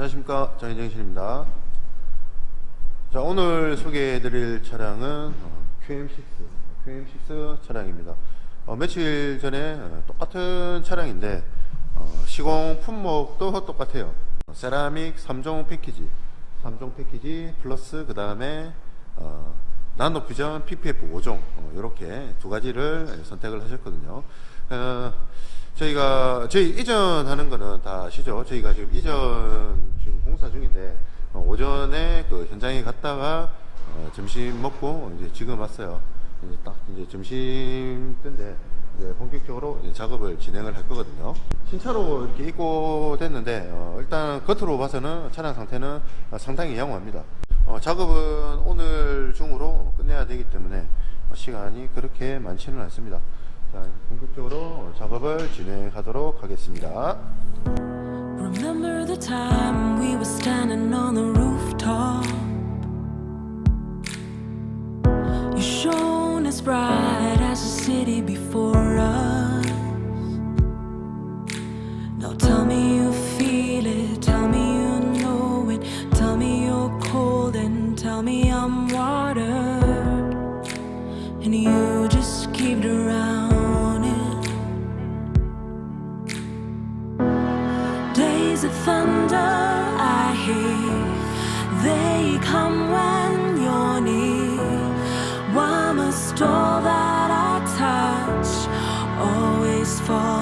안녕하십니까. 정현정실입니다. 자 오늘 소개해드릴 차량은 어, QM6 QM6 차량입니다. 어, 며칠 전에 어, 똑같은 차량인데 어, 시공 품목도 똑같아요. 세라믹 3종 패키지 3종 패키지 플러스 그 다음에 어, 나노 퓨전 PPF 5종 이렇게 두 가지를 선택을 하셨거든요. 어, 저희가 저희 이전하는 거는 다 아시죠? 저희가 지금 이전 지금 공사 중인데 어, 오전에 그 현장에 갔다가 어, 점심 먹고 이제 지금 왔어요. 이제 딱 이제 점심 때인데 이제 본격적으로 이제 작업을 진행을 할 거거든요. 신차로 이렇게 입고 됐는데 어, 일단 겉으로 봐서는 차량 상태는 어, 상당히 양호합니다. 어, 작업은 오늘 중으로 끝내야 되기 때문에 어, 시간이 그렇게 많지는 않습니다. 자, 본격적으로 작업을 진행하도록 하겠습니다. Remember the time we were standing on the rooftop? You shone as bright Of thunder I hear, they come when you're near. Why must all that I touch always fall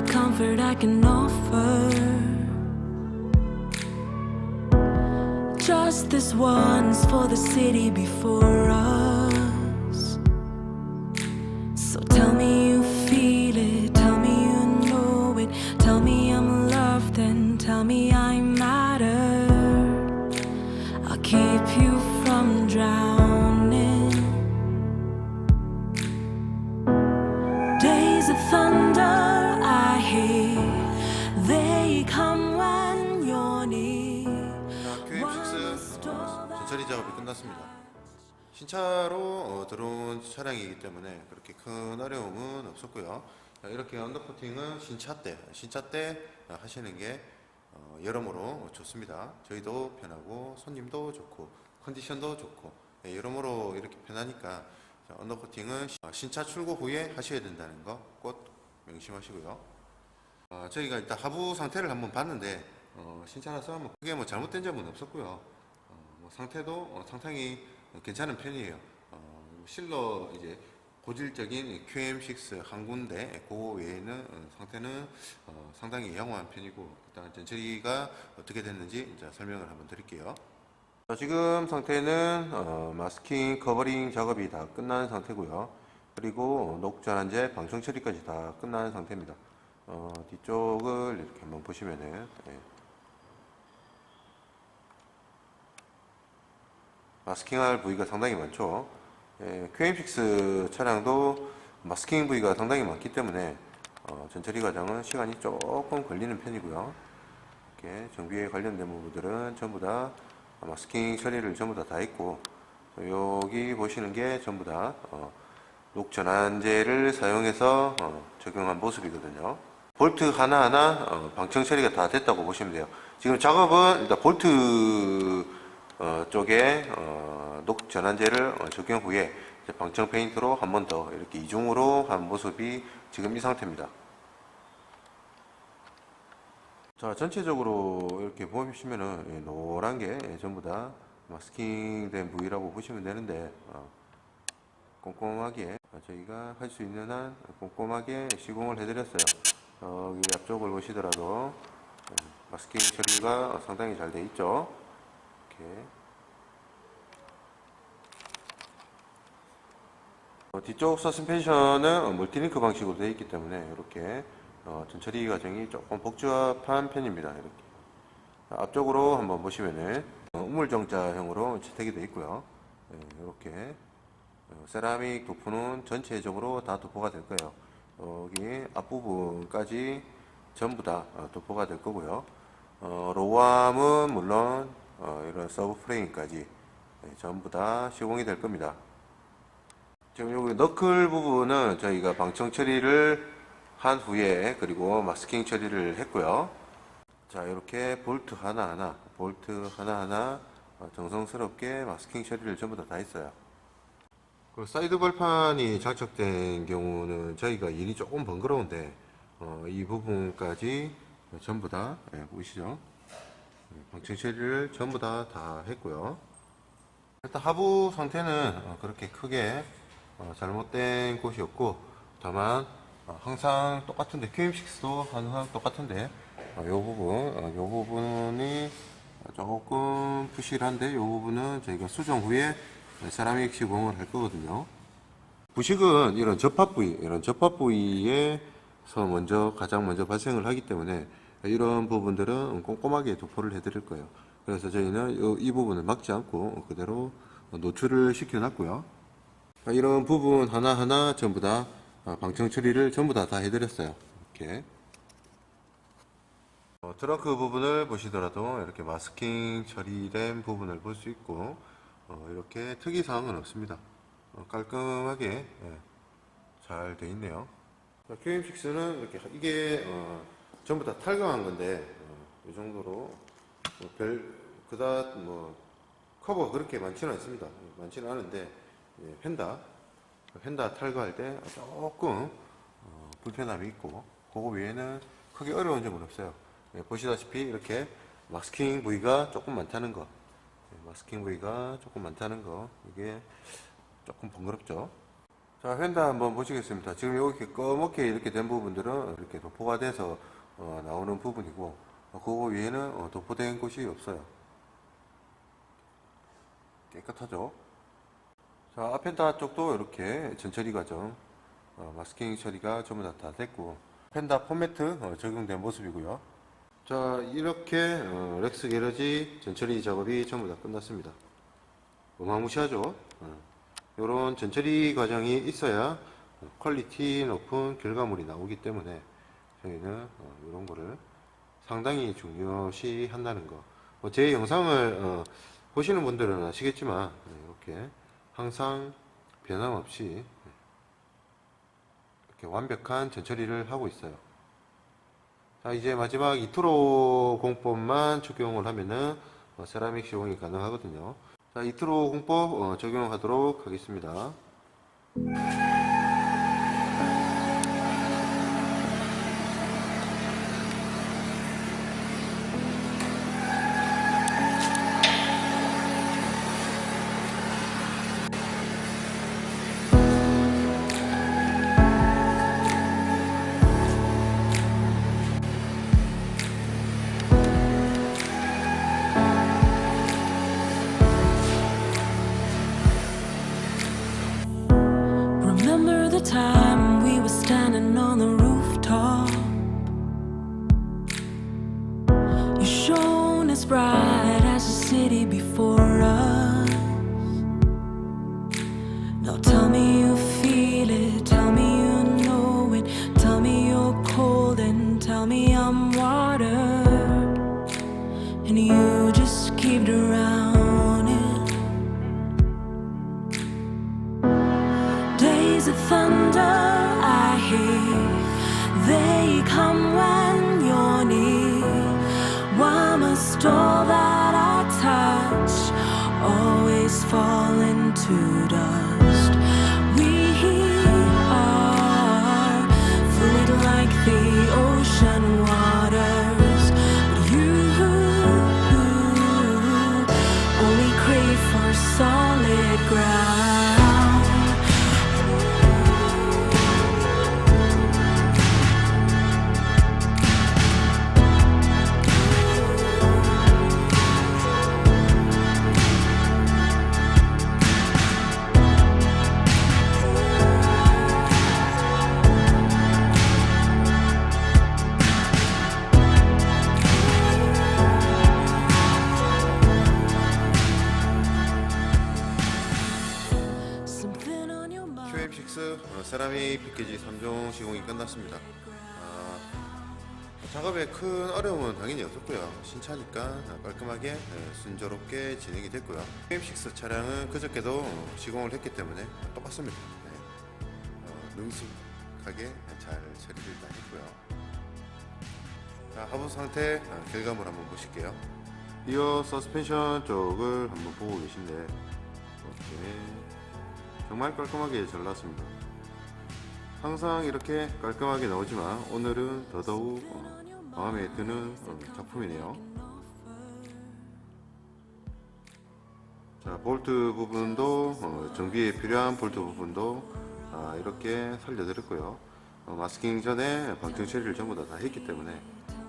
the comfort I can offer. Just this once for the city before us. So tell me you feel it, tell me you know it, tell me I'm loved, and tell me I matter. I'll keep you from drowning. Days of thunder 처리 작업이 끝났습니다. 신차로 어, 들어온 차량이기 때문에 그렇게 큰 어려움은 없었고요. 자, 이렇게 언더코팅은 신차 때, 신차 때 어, 하시는 게 어, 여러모로 좋습니다. 저희도 편하고 손님도 좋고 컨디션도 좋고 예, 여러모로 이렇게 편하니까 자, 언더코팅은 시- 어, 신차 출고 후에 하셔야 된다는 거 꼭 명심하시고요. 어, 저희가 일단 하부 상태를 한번 봤는데 어, 신차라서 뭐 크게 뭐 잘못된 점은 없었고요. 어, 뭐 상태도 어, 상당히 괜찮은 편이에요. 어, 실러 이제 고질적인 QM6 한 군데 그 외에는 어, 상태는 어, 상당히 양호한 편이고 일단 전처리가 어떻게 됐는지 이제 설명을 한번 드릴게요. 자, 지금 상태는 어, 마스킹 커버링 작업이 다 끝난 상태고요. 그리고 녹 전환제 방청 처리까지 다 끝난 상태입니다. 어, 뒤쪽을 이렇게 한번 보시면은 예. 마스킹할 부위가 상당히 많죠. 예, QM6 차량도 마스킹 부위가 상당히 많기 때문에 어, 전처리 과정은 시간이 조금 걸리는 편이고요. 이렇게 정비에 관련된 부분들은 전부 다 마스킹 처리를 전부 다 다 했고 여기 보시는 게 전부 다 어, 녹전환제를 사용해서 어, 적용한 모습이거든요. 볼트 하나하나 어, 방청 처리가 다 됐다고 보시면 돼요. 지금 작업은 일단 볼트 어, 쪽에 어, 녹전환제를 어, 적용 후에 방청 페인트로 한 번 더 이렇게 이중으로 한 모습이 지금 이 상태입니다. 자, 전체적으로 이렇게 보시면은 예, 노란 게 예, 전부 다 마스킹된 부위라고 보시면 되는데 어, 꼼꼼하게 어, 저희가 할 수 있는 한 꼼꼼하게 시공을 해드렸어요. 여기 앞쪽을 보시더라도 네, 마스킹 처리가 상당히 잘 돼 있죠. 이렇게 어, 뒤쪽 서스펜션은 어, 멀티링크 방식으로 되어 있기 때문에 이렇게 어, 전처리 과정이 조금 복잡한 편입니다. 이렇게 자, 앞쪽으로 한번 보시면은 어, 우물정자형으로 채택이 되어 있고요. 네, 이렇게 어, 세라믹 도포는 전체적으로 다 도포가 될 거예요. 여기 앞부분까지 전부 다 어, 도포가 될 거고요. 어, 로암은 물론 어, 이런 서브 프레임까지 네, 전부 다 시공이 될 겁니다. 지금 여기 너클 부분은 저희가 방청 처리를 한 후에 그리고 마스킹 처리를 했고요. 자 이렇게 볼트 하나하나 볼트 하나하나 어, 정성스럽게 마스킹 처리를 전부 다 다 했어요. 그 사이드 발판이 장착된 경우는 저희가 일이 조금 번거로운데 어, 이 부분까지 전부 다 예, 보이시죠? 예, 방청 처리를 전부 다 다 했고요. 일단 하부 상태는 어, 그렇게 크게 어, 잘못된 곳이 없고 다만 어, 항상 똑같은데 QM6도 항상 똑같은데 어, 요 부분 어, 요 부분이 조금 부실한데 요 부분은 저희가 수정 후에 세라믹 시공을 할 거거든요. 부식은 이런 접합 부위, 이런 접합 부위에서 먼저 가장 먼저 발생을 하기 때문에 이런 부분들은 꼼꼼하게 도포를 해드릴 거예요. 그래서 저희는 요- 이 부분을 막지 않고 그대로 노출을 시켜놨고요. 이런 부분 하나하나 전부 다 방청 처리를 전부 다 다 해드렸어요. 이렇게. 어, 트렁크 부분을 보시더라도 이렇게 마스킹 처리된 부분을 볼 수 있고 어, 이렇게 특이사항은 없습니다. 어, 깔끔하게 잘 돼 있네요. QM6는 이렇게 이게 어, 전부 다 탈거한 건데 어, 이 정도로 뭐 별 그다음 뭐 커버 그렇게 많지는 않습니다. 많지는 않은데 예, 펜다 펜다 탈거할 때 조금 어, 불편함이 있고 그거 외에는 크게 어려운 점은 없어요. 예, 보시다시피 이렇게 마스킹 부위가 조금 많다는 거 예, 마스킹 부위가 조금 많다는 거 이게 조금 번거롭죠. 자, 펜다 한번 보시겠습니다. 지금 이렇게 검게 이렇게 된 부분들은 이렇게 도포가 돼서 어, 나오는 부분이고 어, 그거 외에는 어, 도포된 곳이 없어요. 깨끗하죠. 자, 아펜다 쪽도 이렇게 전처리 과정 어, 마스킹 처리가 전부 다, 다 됐고 펜다 포매트 어, 적용된 모습이고요. 자, 이렇게 어, 렉스 게러지 전처리 작업이 전부 다 끝났습니다. 어마무시하죠. 이런 전처리 과정이 있어야 퀄리티 높은 결과물이 나오기 때문에 저희는 이런 거를 상당히 중요시 한다는 거. 뭐 제 영상을 어, 보시는 분들은 아시겠지만 네, 이렇게 항상 변함없이 이렇게 완벽한 전처리를 하고 있어요. 자 이제 마지막 이트로 공법만 적용을 하면은 어, 세라믹 시공이 가능하거든요. 자 이트로 공법 어, 적용하도록 하겠습니다. And you just keep drowning. Days of thunder I hear, they come when you're near. Why must all that I touch always fall into dust? 3위 패키지 3종 시공이 끝났습니다. 아, 작업에 큰 어려움은 당연히 없었고요. 신차니까 깔끔하게 네, 순조롭게 진행이 됐고요. 게임6 차량은 그저께도 시공을 했기 때문에 똑같습니다. 네. 어, 능숙하게 잘 처리를 다 했고요. 자, 하부 상태 아, 결과물 한번 보실게요. 이어 서스펜션 쪽을 한번 보고 계신데 이렇게 정말 깔끔하게 잘 났습니다. 항상 이렇게 깔끔하게 나오지만 오늘은 더더욱 어, 마음에 드는 어, 작품이네요. 자, 볼트 부분도 어, 정비에 필요한 볼트 부분도 아, 이렇게 살려드렸고요. 어, 마스킹 전에 방청 처리를 전부 다, 다 했기 때문에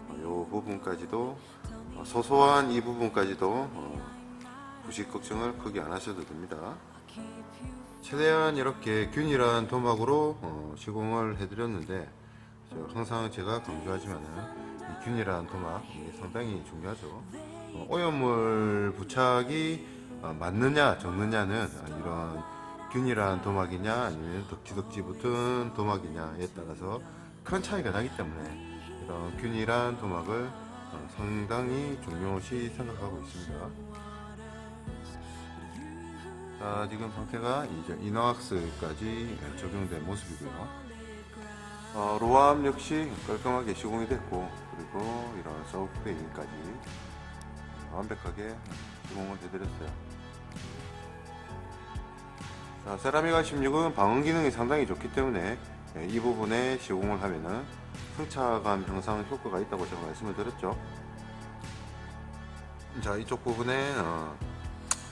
어, 이 부분까지도 어, 소소한 이 부분까지도 어, 부식 걱정을 크게 안 하셔도 됩니다. 최대한 이렇게 균일한 도막으로 어, 시공을 해드렸는데 저 항상 제가 강조하지만은 이 균일한 도막 이게 상당히 중요하죠. 어, 오염물 부착이 어, 맞느냐 적느냐는 어, 이런 균일한 도막이냐 아니면 덕지덕지 붙은 도막이냐에 따라서 큰 차이가 나기 때문에 이런 균일한 도막을 어, 상당히 중요시 생각하고 있습니다. 자, 지금 상태가 이제 이너왁스까지 적용된 모습이고요. 어, 로암 역시 깔끔하게 시공이 됐고, 그리고 이런 서브프레임까지 완벽하게 시공을 해드렸어요. 자, 세라믹 R16은 방음 기능이 상당히 좋기 때문에 예, 이 부분에 시공을 하면은 승차감 향상 효과가 있다고 제가 말씀을 드렸죠. 자, 이쪽 부분에 어,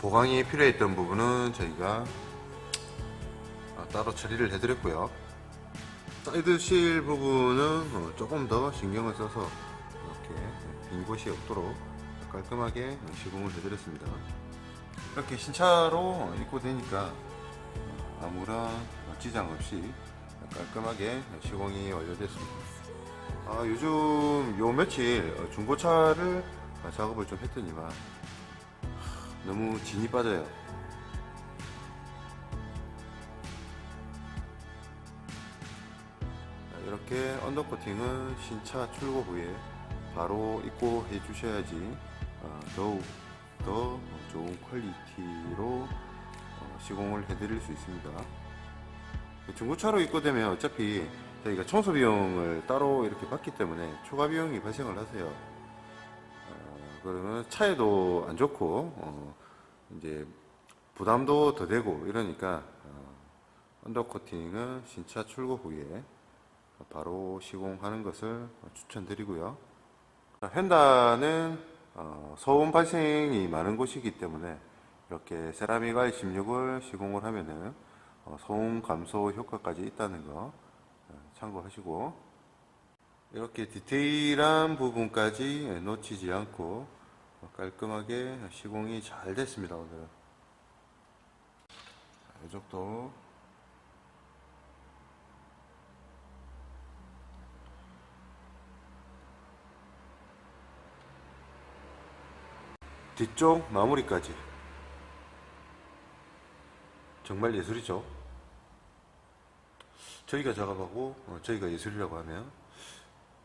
보강이 필요했던 부분은 저희가 아, 따로 처리를 해드렸고요. 사이드 실 부분은 어, 조금 더 신경을 써서 이렇게 빈 곳이 없도록 깔끔하게 시공을 해드렸습니다. 이렇게 신차로 입고 되니까 아무런 지장 없이 깔끔하게 시공이 완료됐습니다. 아, 요즘 요 며칠 어, 중고차를 작업을 좀 했더니만 너무 진이 빠져요. 자, 이렇게 언더코팅은 신차 출고 후에 바로 입고 해주셔야지 어, 더욱 더 좋은 퀄리티로 어, 시공을 해드릴 수 있습니다. 중고차로 입고되면 어차피 저희가 청소 비용을 따로 이렇게 받기 때문에 추가 비용이 발생을 하세요. 어, 그러면 차에도 안 좋고 어, 이제 부담도 더 되고 이러니까 어, 언더코팅은 신차 출고 후에 바로 시공하는 것을 추천드리고요. 헨다는 어, 소음 발생이 많은 곳이기 때문에 이렇게 세라믹 R16을 시공을 하면은 어, 소음 감소 효과까지 있다는 거 어, 참고하시고 이렇게 디테일한 부분까지 놓치지 않고 깔끔하게 시공이 잘 됐습니다 오늘 이쪽도. 뒤쪽 마무리까지. 정말 예술이죠? 저희가 작업하고 어, 저희가 예술이라고 하면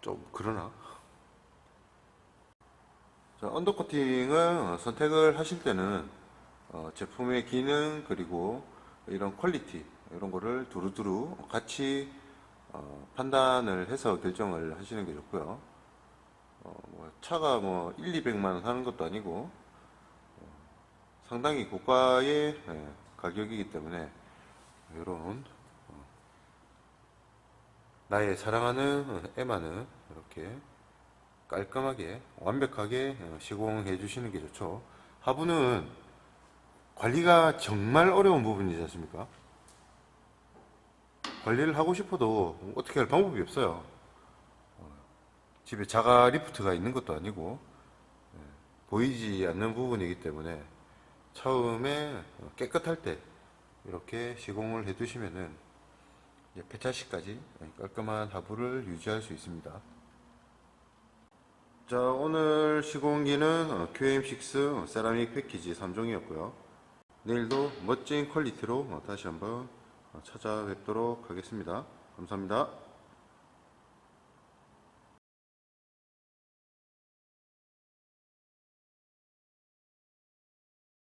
좀 그러나 자, 언더코팅을 선택을 하실 때는 어, 제품의 기능 그리고 이런 퀄리티 이런 거를 두루두루 같이 어, 판단을 해서 결정을 하시는 게 좋고요. 어, 뭐 차가 뭐 1, 200만 원 하는 것도 아니고 어, 상당히 고가의 예, 가격이기 때문에 이런 어, 나의 사랑하는 에마는 이렇게 깔끔하게 완벽하게 어, 시공해 주시는 게 좋죠. 하부는 관리가 정말 어려운 부분이지 않습니까? 관리를 하고 싶어도 어떻게 할 방법이 없어요. 어, 집에 자가 리프트가 있는 것도 아니고 예, 보이지 않는 부분이기 때문에 처음에 어, 깨끗할 때 이렇게 시공을 해 두시면은 이제 폐차시까지 깔끔한 하부를 유지할 수 있습니다. 자 오늘 시공기는 어, QM6 세라믹 패키지 3종이었고요 내일도 멋진 퀄리티로 어, 다시 한번 어, 찾아뵙도록 하겠습니다. 감사합니다.